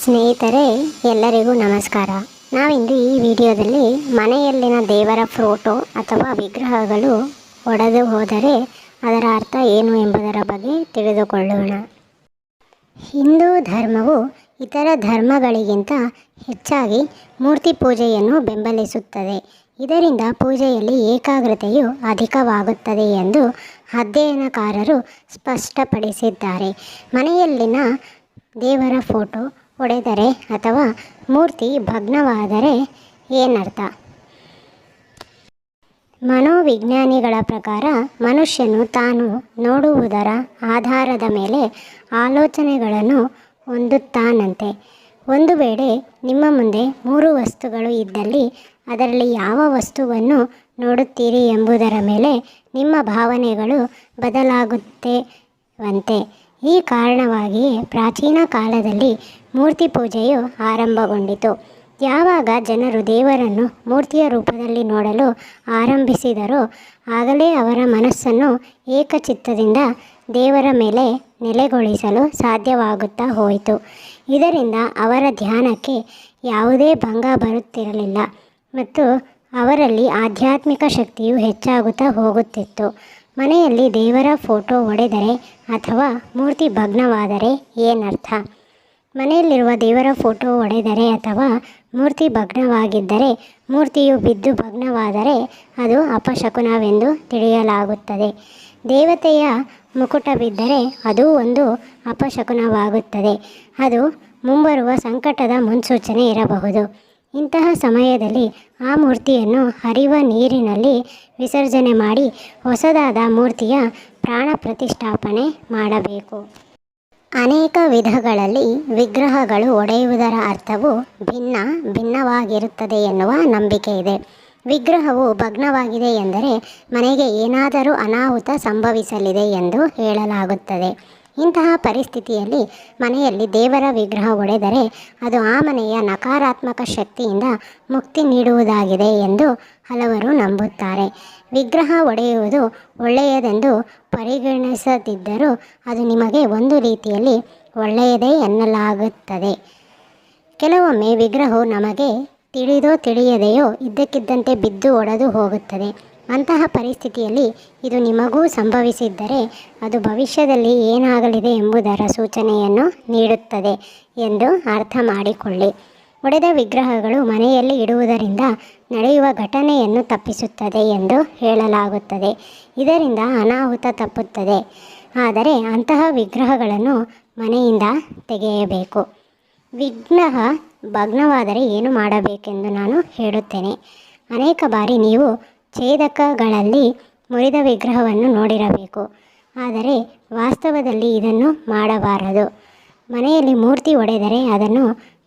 ಸ್ನೇಹಿತರೆ, ಎಲ್ಲರಿಗೂ ನಮಸ್ಕಾರ. ನಾವಿಂದು ಈ ವಿಡಿಯೋದಲ್ಲಿ ಮನೆಯಲ್ಲಿನ ದೇವರ ಫೋಟೋ ಅಥವಾ ವಿಗ್ರಹಗಳು ಒಡೆದು ಹೋದರೆ ಅದರ ಅರ್ಥ ಏನು ಎಂಬುದರ ಬಗ್ಗೆ ತಿಳಿದುಕೊಳ್ಳೋಣ. ಹಿಂದೂ ಧರ್ಮವು ಇತರ ಧರ್ಮಗಳಿಗಿಂತ ಹೆಚ್ಚಾಗಿ ಮೂರ್ತಿ ಪೂಜೆಯನ್ನು ಬೆಂಬಲಿಸುತ್ತದೆ. ಇದರಿಂದ ಪೂಜೆಯಲ್ಲಿ ಏಕಾಗ್ರತೆಯು ಅಧಿಕವಾಗುತ್ತದೆ ಎಂದು ಅಧ್ಯಯನಕಾರರು ಸ್ಪಷ್ಟಪಡಿಸಿದ್ದಾರೆ. ಮನೆಯಲ್ಲಿನ ದೇವರ ಫೋಟೋ ಒಡೆದರೆ ಅಥವಾ ಮೂರ್ತಿ ಭಗ್ನವಾದರೆ ಏನರ್ಥ? ಮನೋವಿಜ್ಞಾನಿಗಳ ಪ್ರಕಾರ ಮನುಷ್ಯನು ತಾನು ನೋಡುವುದರ ಆಧಾರದ ಮೇಲೆ ಆಲೋಚನೆಗಳನ್ನು ಹೊಂದುತ್ತಾನಂತೆ. ಒಂದು ವೇಳೆ ನಿಮ್ಮ ಮುಂದೆ ಮೂರು ವಸ್ತುಗಳು ಇದ್ದಲ್ಲಿ ಅದರಲ್ಲಿ ಯಾವ ವಸ್ತುವನ್ನು ನೋಡುತ್ತೀರಿ ಎಂಬುದರ ಮೇಲೆ ನಿಮ್ಮ ಭಾವನೆಗಳು ಬದಲಾಗುತ್ತೇವಂತೆ. ಈ ಕಾರಣವಾಗಿಯೇ ಪ್ರಾಚೀನ ಕಾಲದಲ್ಲಿ ಮೂರ್ತಿ ಪೂಜೆಯು ಆರಂಭಗೊಂಡಿತು. ಯಾವಾಗ ಜನರು ದೇವರನ್ನು ಮೂರ್ತಿಯ ರೂಪದಲ್ಲಿ ನೋಡಲು ಆರಂಭಿಸಿದರೋ ಆಗಲೇ ಅವರ ಮನಸ್ಸನ್ನು ಏಕಚಿತ್ತದಿಂದ ದೇವರ ಮೇಲೆ ನೆಲೆಗೊಳಿಸಲು ಸಾಧ್ಯವಾಗುತ್ತಾ ಹೋಯಿತು. ಇದರಿಂದ ಅವರ ಧ್ಯಾನಕ್ಕೆ ಯಾವುದೇ ಭಂಗ ಬರುತ್ತಿರಲಿಲ್ಲ ಮತ್ತು ಅವರಲ್ಲಿ ಆಧ್ಯಾತ್ಮಿಕ ಶಕ್ತಿಯು ಹೆಚ್ಚಾಗುತ್ತಾ ಹೋಗುತ್ತಿತ್ತು. ಮನೆಯಲ್ಲಿ ದೇವರ ಫೋಟೋ ಒಡೆದರೆ ಅಥವಾ ಮೂರ್ತಿ ಭಗ್ನವಾದರೆ ಏನರ್ಥ? ಮನೆಯಲ್ಲಿರುವ ದೇವರ ಫೋಟೋ ಒಡೆದರೆ ಅಥವಾ ಮೂರ್ತಿ ಭಗ್ನವಾಗಿದ್ದರೆ ಮೂರ್ತಿಯು ಬಿದ್ದು ಭಗ್ನವಾದರೆ ಅದು ಅಪಶಕುನವೆಂದು ತಿಳಿಯಲಾಗುತ್ತದೆ. ದೇವತೆಯ ಮುಕುಟ ಬಿದ್ದರೆ ಅದು ಒಂದು ಅಪಶಕುನವಾಗುತ್ತದೆ. ಅದು ಮುಂಬರುವ ಸಂಕಟದ ಮುನ್ಸೂಚನೆ ಇರಬಹುದು. ಇಂತಹ ಸಮಯದಲ್ಲಿ ಆ ಮೂರ್ತಿಯನ್ನು ಹರಿವ ನೀರಿನಲ್ಲಿ ವಿಸರ್ಜನೆ ಮಾಡಿ ಹೊಸದಾದ ಮೂರ್ತಿಯ ಪ್ರಾಣ ಪ್ರತಿಷ್ಠಾಪನೆ ಮಾಡಬೇಕು. ಅನೇಕ ವಿಧಗಳಲ್ಲಿ ವಿಗ್ರಹಗಳು ಒಡೆಯುವುದರ ಅರ್ಥವು ಭಿನ್ನ, ಭಿನ್ನವಾಗಿರುತ್ತದೆ ಎನ್ನುವ ನಂಬಿಕೆ ಇದೆ. ವಿಗ್ರಹವು ಭಗ್ನವಾಗಿದೆ ಎಂದರೆ ಮನೆಗೆ ಏನಾದರೂ ಅನಾಹುತ ಸಂಭವಿಸಲಿದೆ ಎಂದು ಹೇಳಲಾಗುತ್ತದೆ. ಇಂತಹ ಪರಿಸ್ಥಿತಿಯಲ್ಲಿ ಮನೆಯಲ್ಲಿ ದೇವರ ವಿಗ್ರಹ ಒಡೆದರೆ ಅದು ಆ ಮನೆಯ ನಕಾರಾತ್ಮಕ ಶಕ್ತಿಯಿಂದ ಮುಕ್ತಿ ನೀಡುವುದಾಗಿದೆ ಎಂದು ಹಲವರು ನಂಬುತ್ತಾರೆ. ವಿಗ್ರಹ ಒಡೆಯುವುದು ಒಳ್ಳೆಯದೆಂದು ಪರಿಗಣಿಸದಿದ್ದರೂ ಅದು ನಿಮಗೆ ಒಂದು ರೀತಿಯಲ್ಲಿ ಒಳ್ಳೆಯದೇ ಎನ್ನಲಾಗುತ್ತದೆ. ಕೆಲವೊಮ್ಮೆ ವಿಗ್ರಹವು ನಮಗೆ ತಿಳಿದೋ ತಿಳಿಯದೆಯೋ ಇದ್ದಕ್ಕಿದ್ದಂತೆ ಬಿದ್ದು ಒಡೆದು ಹೋಗುತ್ತದೆ. ಅಂತಹ ಪರಿಸ್ಥಿತಿಯಲ್ಲಿ ಇದು ನಿಮಗೂ ಸಂಭವಿಸಿದ್ದರೆ ಅದು ಭವಿಷ್ಯದಲ್ಲಿ ಏನಾಗಲಿದೆ ಎಂಬುದರ ಸೂಚನೆಯನ್ನು ನೀಡುತ್ತದೆ ಎಂದು ಅರ್ಥ ಮಾಡಿಕೊಳ್ಳಿ. ಒಡೆದ ವಿಗ್ರಹಗಳು ಮನೆಯಲ್ಲಿ ಇಡುವುದರಿಂದ ನಡೆಯುವ ಘಟನೆಯನ್ನು ತಪ್ಪಿಸುತ್ತದೆ ಎಂದು ಹೇಳಲಾಗುತ್ತದೆ. ಇದರಿಂದ ಅನಾಹುತ ತಪ್ಪುತ್ತದೆ. ಆದರೆ ಅಂತಹ ವಿಗ್ರಹಗಳನ್ನು ಮನೆಯಿಂದ ತೆಗೆಯಬೇಕು. ವಿಘ್ನ ಭಗ್ನವಾದರೆ ಏನು ಮಾಡಬೇಕೆಂದು ನಾನು ಹೇಳುತ್ತೇನೆ. ಅನೇಕ ಬಾರಿ ನೀವು ಛೇದಕಗಳಲ್ಲಿ ಮುರಿದ ವಿಗ್ರಹವನ್ನು ನೋಡಿರಬೇಕು. ಆದರೆ ವಾಸ್ತವದಲ್ಲಿ ಇದನ್ನು ಮಾಡಬಾರದು. ಮನೆಯಲ್ಲಿ ಮೂರ್ತಿ ಒಡೆದರೆ ಅದನ್ನು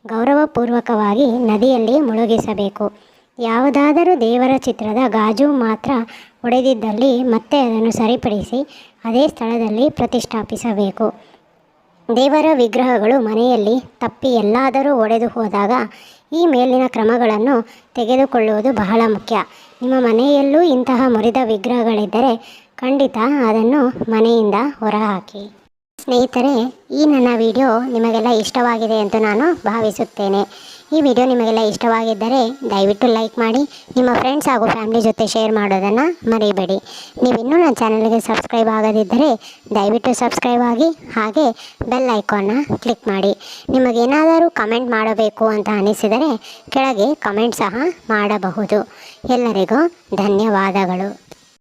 ಗೌರವಪೂರ್ವಕವಾಗಿ ನದಿಯಲ್ಲಿ ಮುಳುಗಿಸಬೇಕು. ಯಾವುದಾದರೂ ದೇವರ ಚಿತ್ರದ ಗಾಜು ಮಾತ್ರ ಒಡೆದಿದ್ದಲ್ಲಿ ಮತ್ತೆ ಅದನ್ನು ಸರಿಪಡಿಸಿ ಅದೇ ಸ್ಥಳದಲ್ಲಿ ಪ್ರತಿಷ್ಠಾಪಿಸಬೇಕು. ದೇವರ ವಿಗ್ರಹಗಳು ಮನೆಯಲ್ಲಿ ತಪ್ಪಿ ಎಲ್ಲಾದರೂ ಒಡೆದು ಹೋದಾಗ ಈ ಮೇಲಿನ ಕ್ರಮಗಳನ್ನು ತೆಗೆದುಕೊಳ್ಳುವುದು ಬಹಳ ಮುಖ್ಯ. ನಿಮ್ಮ ಮನೆಯಲ್ಲೂ ಇಂತಹ ಮುರಿದ ವಿಗ್ರಹಗಳಿದ್ದರೆ ಖಂಡಿತ ಅದನ್ನು ಮನೆಯಿಂದ ಹೊರಹಾಕಿ. ಸ್ನೇಹಿತರೆ, ಈ ನನ್ನ ವಿಡಿಯೋ ನಿಮಗೆಲ್ಲ ಇಷ್ಟವಾಗಿದೆ ಎಂದು ನಾನು ಭಾವಿಸುತ್ತೇನೆ. ಈ ವಿಡಿಯೋ ನಿಮಗೆಲ್ಲ ಇಷ್ಟವಾಗಿದ್ದರೆ ದಯವಿಟ್ಟು ಲೈಕ್ ಮಾಡಿ, ನಿಮ್ಮ ಫ್ರೆಂಡ್ಸ್ ಹಾಗೂ ಫ್ಯಾಮಿಲಿ ಜೊತೆ ಶೇರ್ ಮಾಡೋದನ್ನು ಮರಿಬೇಡಿ. ನೀವಿನ್ನೂ ನನ್ನ ಚಾನಲ್ಗೆ ಸಬ್ಸ್ಕ್ರೈಬ್ ಆಗದಿದ್ದರೆ ದಯವಿಟ್ಟು ಸಬ್ಸ್ಕ್ರೈಬ್ ಆಗಿ, ಹಾಗೆ ಬೆಲ್ ಐಕಾನ್ನ ಕ್ಲಿಕ್ ಮಾಡಿ. ನಿಮಗೇನಾದರೂ ಕಮೆಂಟ್ ಮಾಡಬೇಕು ಅಂತ ಅನಿಸಿದರೆ ಕೆಳಗೆ ಕಮೆಂಟ್ ಸಹ ಮಾಡಬಹುದು. ಎಲ್ಲರಿಗೂ ಧನ್ಯವಾದಗಳು.